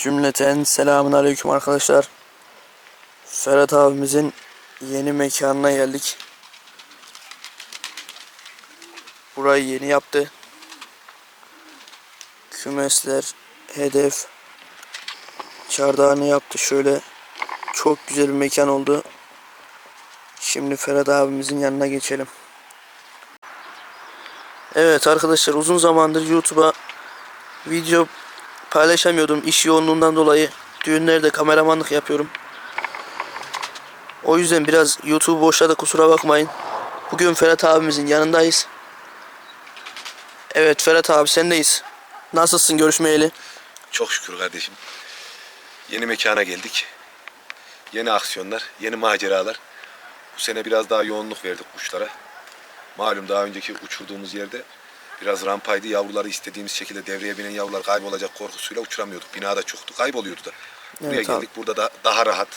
Cümleten selamun aleyküm arkadaşlar. Ferhat abimizin yeni mekanına geldik. Burayı yeni yaptı. Kümesler, hedef, çardağını yaptı. Şöyle çok güzel bir mekan oldu. Şimdi Ferhat abimizin yanına geçelim. Evet arkadaşlar uzun zamandır YouTube'a video paylaşamıyordum iş yoğunluğundan dolayı. Düğünlerde kameramanlık yapıyorum. O yüzden biraz YouTube boşladı kusura bakmayın. Bugün Ferhat abimizin yanındayız. Evet Ferhat abi sendeyiz. Nasılsın görüşmeyeli? Çok şükür kardeşim. Yeni mekana geldik. Yeni aksiyonlar, yeni maceralar. Bu sene biraz daha yoğunluk verdik kuşlara. Malum daha önceki uçurduğumuz yerde biraz rampaydı. Yavruları istediğimiz şekilde devreye binen yavrular kaybolacak korkusuyla uçuramıyorduk. Binada çoktu, kayboluyordu da. Buraya Evet abi. geldik. Burada da daha rahat.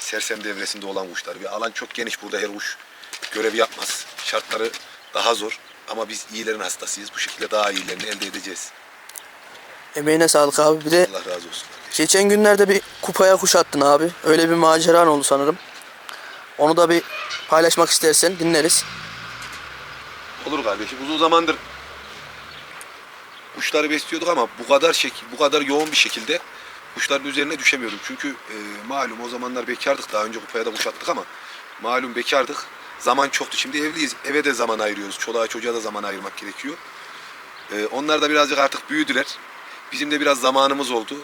Sersem devresinde olan kuşlar. Bir alan çok geniş. Burada her kuş görevi yapmaz. Şartları daha zor. Ama biz iyilerin hastasıyız. Bu şekilde daha iyilerini elde edeceğiz. Emeğine sağlık abi. Bir de Allah razı olsun kardeşim. geçen günlerde bir kupaya kuş attın abi. Öyle bir maceran oldu sanırım. Onu da bir paylaşmak istersen dinleriz. Olur kardeşim. Uzun zamandır kuşları besliyorduk ama bu kadar şekil, bu kadar yoğun bir şekilde kuşların üzerine düşemiyorduk. Çünkü e, malum o zamanlar bekardık. Daha önce kupaya da kuş attık ama malum bekardık. Zaman çoktu. Şimdi evliyiz. Eve de zaman ayırıyoruz. Çoluğa çocuğa da zaman ayırmak gerekiyor. E, onlar da birazcık artık büyüdüler. Bizim de biraz zamanımız oldu.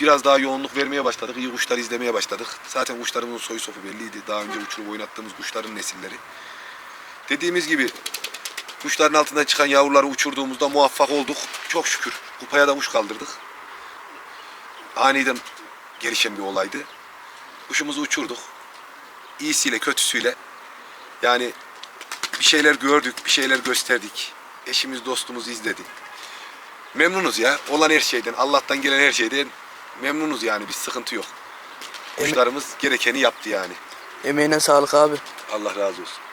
Biraz daha yoğunluk vermeye başladık. İyi kuşlar izlemeye başladık. Zaten kuşlarımızın soyu sopu belliydi. Daha önce uçurup oynattığımız kuşların nesilleri. Dediğimiz gibi Kuşların altından çıkan yavruları uçurduğumuzda muvaffak olduk. Çok şükür. Kupaya da kuş kaldırdık. Aniden gelişen bir olaydı. Kuşumuzu uçurduk. İyisiyle kötüsüyle. Yani bir şeyler gördük, bir şeyler gösterdik. Eşimiz, dostumuz izledi. Memnunuz ya. Olan her şeyden, Allah'tan gelen her şeyden memnunuz yani. Bir sıkıntı yok. Kuşlarımız gerekeni yaptı yani. Emeğine sağlık abi. Allah razı olsun.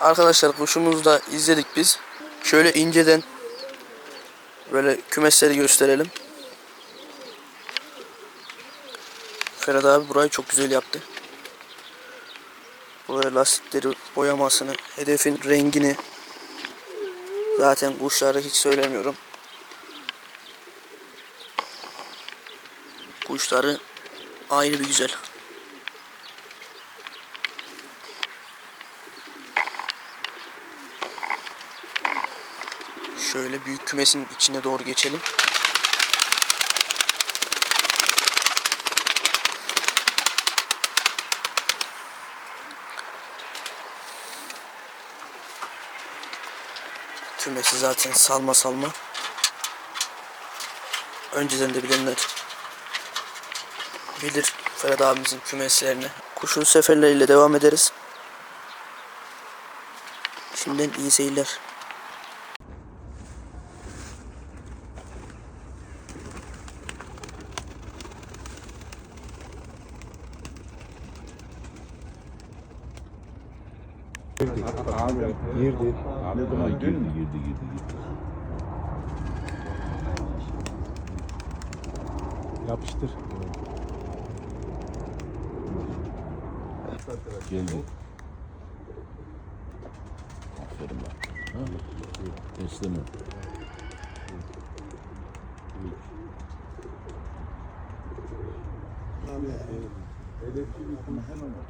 Arkadaşlar kuşumuzu da izledik biz. Şöyle inceden böyle kümesleri gösterelim. Ferhat abi burayı çok güzel yaptı. Buraya lastikleri boyamasını, hedefin rengini zaten kuşları hiç söylemiyorum. Kuşları ayrı bir güzel. Şöyle büyük kümesin içine doğru geçelim. Kümesi zaten salma salma. Önceden de bilenler bilir Ferhat abimizin kümeslerini. Kuşun seferleriyle devam ederiz. Şimdiden iyi seyirler. Girdi. Abi buna girdi, girdi, girdi, girdi. Yapıştır. Geldi. Aferin bak. Ha? Teslimi.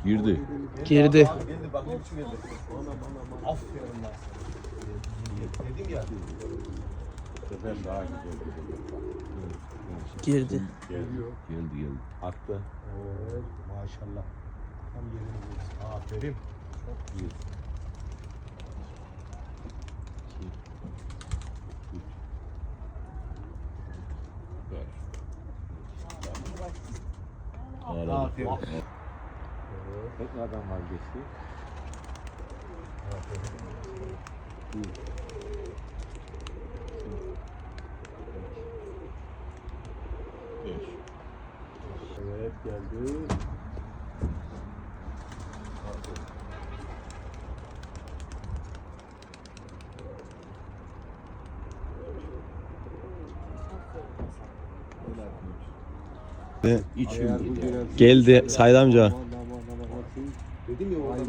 Girdi. Güzel. Girdi. Geldi. Geldi geldi. Attı. Evet, maşallah. Tam yerini bulmuş. Aferin. Çok iyi. Aferin. Tekrardan vazgeçti. Beş. Evet geldi. İçim. Geldi Said amca. Dedim ya oradan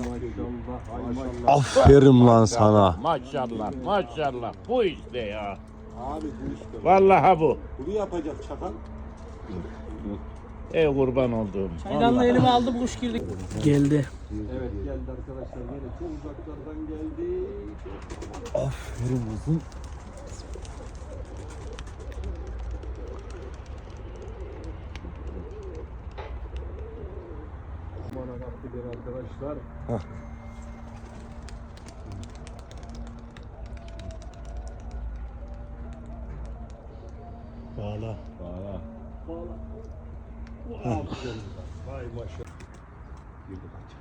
maşallah. Aferin lan sana. Maşallah maşallah bu işte ya. Abi bu işte. Vallahi bu. Bunu yapacak çakal. Ey kurban olduğum. Çaydanla elime aldım kuş girdik. Geldi. Evet geldi arkadaşlar. Yine çok uzaklardan geldi. Aferin uzun. Aktıdır arkadaşlar. Bağla. Valla. Vay maşallah. Girdi kaç.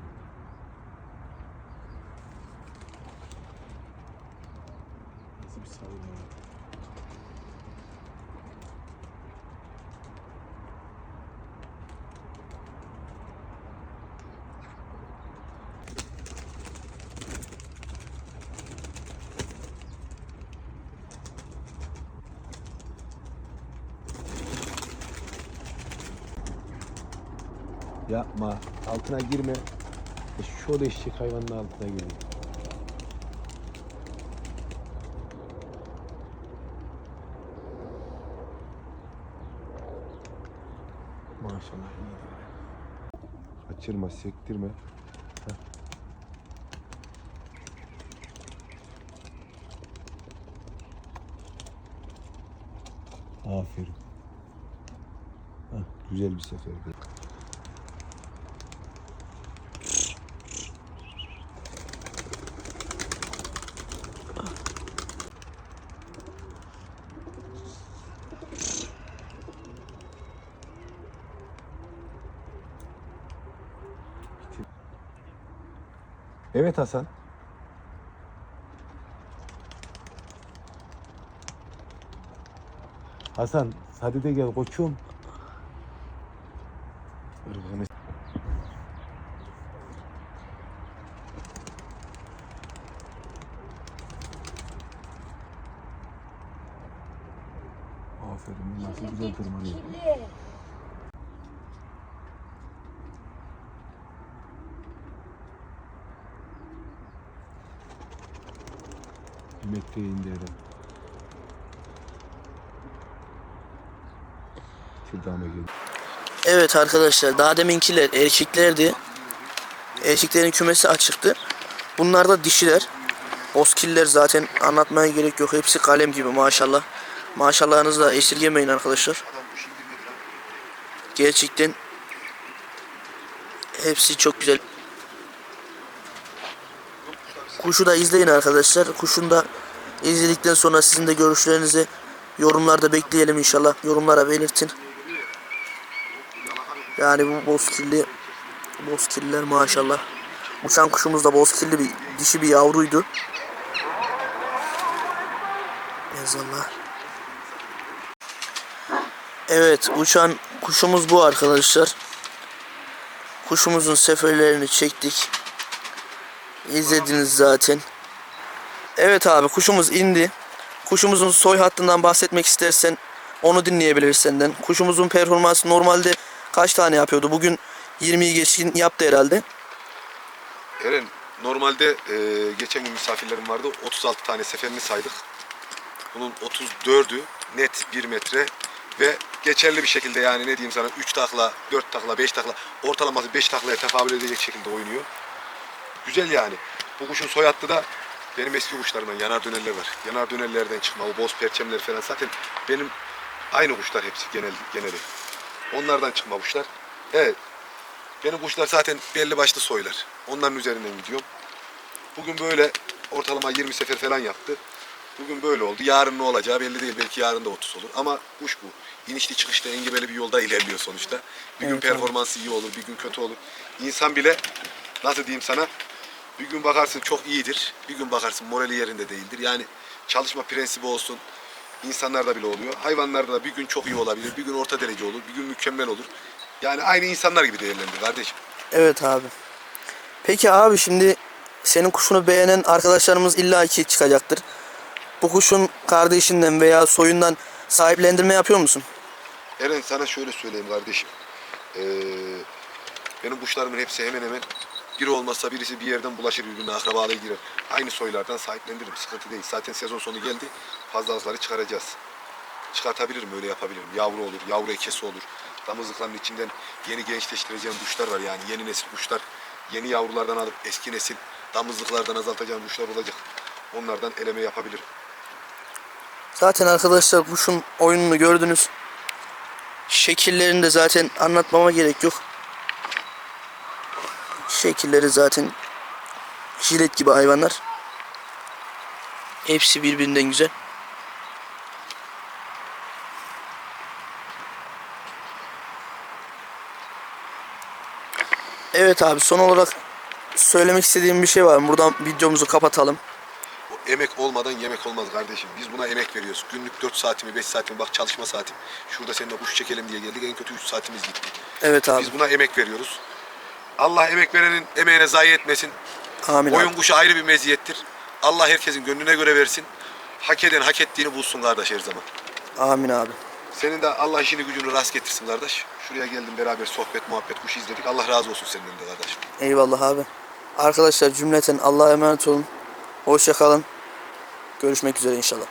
Nasıl bir savunma? Yapma. Altına girme. E, Şu eşek hayvanın altına girdi. Maşallah iyi. Kaçırma, sektirme. Heh. Aferin. Heh, güzel bir seferdi. Evet Hasan. Hasan, hadi de gel koçum. Aferin, nasıl güzel tırmanıyor. Bir metre indi herhalde. Şuradan geldi. Evet arkadaşlar daha deminkiler erkeklerdi. Erkeklerin kümesi açıktı. Bunlar da dişiler. Bozkiller zaten anlatmaya gerek yok. Hepsi kalem gibi maşallah. Maşallahınızı da esirgemeyin arkadaşlar. Gerçekten hepsi çok güzel. Kuşu da izleyin arkadaşlar. Kuşun da izledikten sonra sizin de görüşlerinizi yorumlarda bekleyelim inşallah. Yorumlara belirtin. Yani bu bozkirli bozkirliler maşallah. Uçan kuşumuz da bozkirli bir dişi bir yavruydu. Yazallah. Evet uçan kuşumuz bu arkadaşlar. Kuşumuzun seferlerini çektik. İzlediniz zaten. Evet abi kuşumuz indi. Kuşumuzun soy hattından bahsetmek istersen onu dinleyebiliriz senden. Kuşumuzun performansı normalde kaç tane yapıyordu? Bugün 20'yi geçkin yaptı herhalde. Eren normalde e, geçen gün misafirlerim vardı. 36 tane seferini saydık. Bunun 34'ü net 1 metre ve geçerli bir şekilde yani ne diyeyim sana 3 takla, 4 takla, 5 takla ortalaması 5 taklaya tekabül edecek şekilde oynuyor. Güzel yani. Bu kuşun soy hattı da benim eski kuşlarımdan yanar dönerler var. Yanar dönerlerden çıkma o boz perçemler falan zaten benim aynı kuşlar hepsi genel geneli. Onlardan çıkma kuşlar. Evet. Benim kuşlar zaten belli başlı soylar. Onların üzerinden gidiyorum. Bugün böyle ortalama 20 sefer falan yaptı. Bugün böyle oldu. Yarın ne olacağı belli değil. Belki yarın da 30 olur. Ama kuş bu. İnişli çıkışlı engebeli bir yolda ilerliyor sonuçta. Bir gün Evet, performansı iyi olur, bir gün kötü olur. İnsan bile nasıl diyeyim sana bir gün bakarsın çok iyidir. Bir gün bakarsın morali yerinde değildir. Yani çalışma prensibi olsun. insanlarda bile oluyor. Hayvanlarda da bir gün çok iyi olabilir. Bir gün orta derece olur. Bir gün mükemmel olur. Yani aynı insanlar gibi değerlendir kardeşim. Evet abi. Peki abi şimdi senin kuşunu beğenen arkadaşlarımız illaki çıkacaktır. Bu kuşun kardeşinden veya soyundan sahiplendirme yapıyor musun? Eren sana şöyle söyleyeyim kardeşim. Ee, benim kuşlarımın hepsi hemen hemen biri olmazsa birisi bir yerden bulaşır birbirine akrabalığa girer. Aynı soylardan sahiplendiririm. Sıkıntı değil. Zaten sezon sonu geldi. Fazlalıkları çıkaracağız. Çıkartabilirim öyle yapabilirim. Yavru olur, yavru ekesi olur. Damızlıkların içinden yeni gençleştireceğim kuşlar var. Yani yeni nesil kuşlar. Yeni yavrulardan alıp eski nesil damızlıklardan azaltacağım kuşlar olacak. Onlardan eleme yapabilirim. Zaten arkadaşlar kuşun oyununu gördünüz. Şekillerini de zaten anlatmama gerek yok. Şekilleri zaten jilet gibi hayvanlar. Hepsi birbirinden güzel. Evet abi son olarak söylemek istediğim bir şey var mı? Buradan videomuzu kapatalım. O emek olmadan yemek olmaz kardeşim. Biz buna emek veriyoruz. Günlük 4 saatimi, 5 saatimi bak çalışma saatim. Şurada seninle kuş çekelim diye geldik. En kötü 3 saatimiz gitti. Evet abi. Biz buna emek veriyoruz. Allah emek verenin emeğine zayi etmesin. Amin Oyun abi. kuşu ayrı bir meziyettir. Allah herkesin gönlüne göre versin. Hak eden hak ettiğini bulsun kardeş her zaman. Amin abi. Senin de Allah işini gücünü rast getirsin kardeş. Şuraya geldim beraber sohbet muhabbet kuş izledik. Allah razı olsun senden de kardeş. Eyvallah abi. Arkadaşlar cümleten Allah'a emanet olun. Hoşça kalın. Görüşmek üzere inşallah.